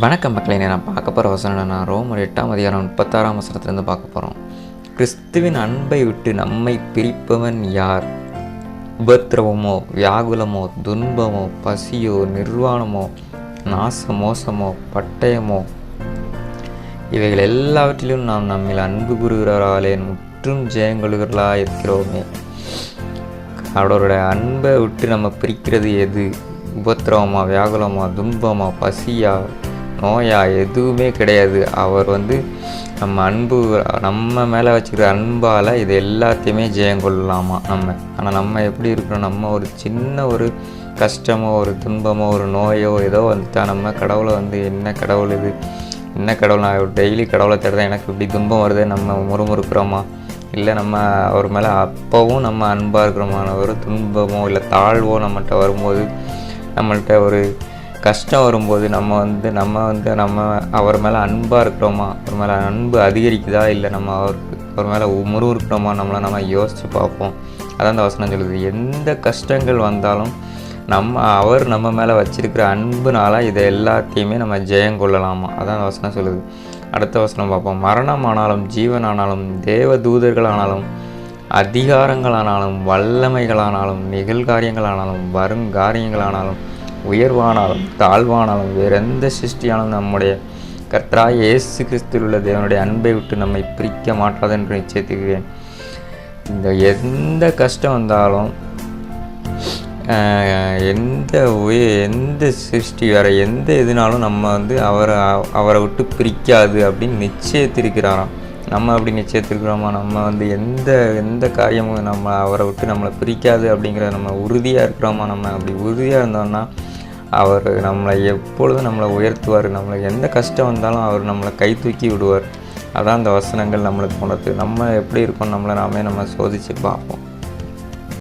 வணக்கம் மக்களை நான் பார்க்க போகிற வசனம் நான் ரோமர் எட்டாம் அதிகாரம் முப்பத்தாறாம் வசனத்துலேருந்து பார்க்க போகிறோம். கிறிஸ்துவின் அன்பை விட்டு நம்மை பிரிப்பவன் யார்? உபத்திரவமோ வியாகுலமோ துன்பமோ பசியோ நிர்வாணமோ நாச மோசமோ பட்டயமோ? இவைகள் எல்லாவற்றிலும் நாம் நம்மில் அன்பு கூறுகிறாராலே முற்றும் ஜெயங்கொள்கிறர்களாக இருக்கிறோமே. அவரோட அன்பை விட்டு நம்ம பிரிக்கிறது எது? உபத்திரவமா வியாகுலமா துன்பமா பசியா நோயா எதுவுமே கிடையாது. அவர் வந்து நம்ம அன்பு நம்ம மேலே வச்சுக்கிற அன்பால் இது எல்லாத்தையுமே ஜெயம் கொள்ளலாமா நம்ம? ஆனால் நம்ம எப்படி இருக்கிறோம்? நம்ம ஒரு சின்ன ஒரு கஷ்டமோ ஒரு துன்பமோ ஒரு நோயோ ஏதோ வந்துட்டா நம்ம கடவுளை வந்து என்ன கடவுள் இது? என்ன கடவுள்? நான் டெய்லி கடவுளை தேடுறேன். எனக்கு இப்படி துன்பம் வருது. நம்ம முறுமுறுக்கிறோமா? இல்லை நம்ம அவர் மேலே அப்போவும் நம்ம அன்பாக இருக்கிறோமான ஒரு துன்பமோ இல்லை தாழ்வோ நம்மகிட்ட வரும்போது நம்மள்கிட்ட ஒரு கஷ்டம் வரும்போது நம்ம வந்து நம்ம வந்து நம்ம அவர் மேலே அன்பாக இருக்கிறோமா? அவர் மேலே அன்பு அதிகரிக்குதா? இல்லை நம்ம அவருக்கு அவர் மேலே முறுமுறுக்கிறோமா நம்மளை நம்ம யோசித்து பார்ப்போம். அதான் அந்த வசனம் சொல்லுது. எந்த கஷ்டங்கள் வந்தாலும் நம்ம அவர் நம்ம மேலே வச்சிருக்கிற அன்புனால இதை எல்லாத்தையுமே நம்ம ஜெயம் கொள்ளலாமா? அதான் அந்த வசனம் சொல்லுது. அடுத்த வசனம் பார்ப்போம். மரணம் ஆனாலும் ஜீவனானாலும் தேவ தூதர்களானாலும் அதிகாரங்களானாலும் வல்லமைகளானாலும் நிகழ்காரியங்களானாலும் வருங்காரியங்களானாலும் உயர்வானாலும் தாழ்வானாலும் வேறு எந்த சிருஷ்டியானாலும் நம்முடைய கர்த்தராய் இயேசு கிறிஸ்துவில் உள்ள தேவனுடைய அன்பை விட்டு நம்மை பிரிக்க மாட்டாது என்று நிச்சயத்துக்கிறேன் இந்த எந்த கஷ்டம் வந்தாலும் எந்த உய எந்த சிருஷ்டி வேறு எந்த இதுனாலும் நம்ம வந்து அவரை அவரை விட்டு பிரிக்காது அப்படின்னு நிச்சயத்திருக்கிறாராம். நம்ம அப்படி நிச்சயத்திருக்கிறோமா? நம்ம வந்து எந்த எந்த காரியமும் நம்ம அவரை விட்டு நம்மளை பிரிக்காது அப்படிங்கிற நம்ம உறுதியாக இருக்கிறோமா? நம்ம அப்படி உறுதியாக இருந்தோம்னா அவர் நம்மளை எப்பொழுதும் நம்மளை உயர்த்துவார். நம்மளை எந்த கஷ்டம் வந்தாலும் அவர் நம்மளை கை தூக்கி விடுவார். அதான் அந்த வசனங்கள் நம்மளுக்கு உணர்த்து நம்ம எப்படி இருக்கோம் நம்மளை நாமே நம்ம சோதித்து பார்ப்போம்.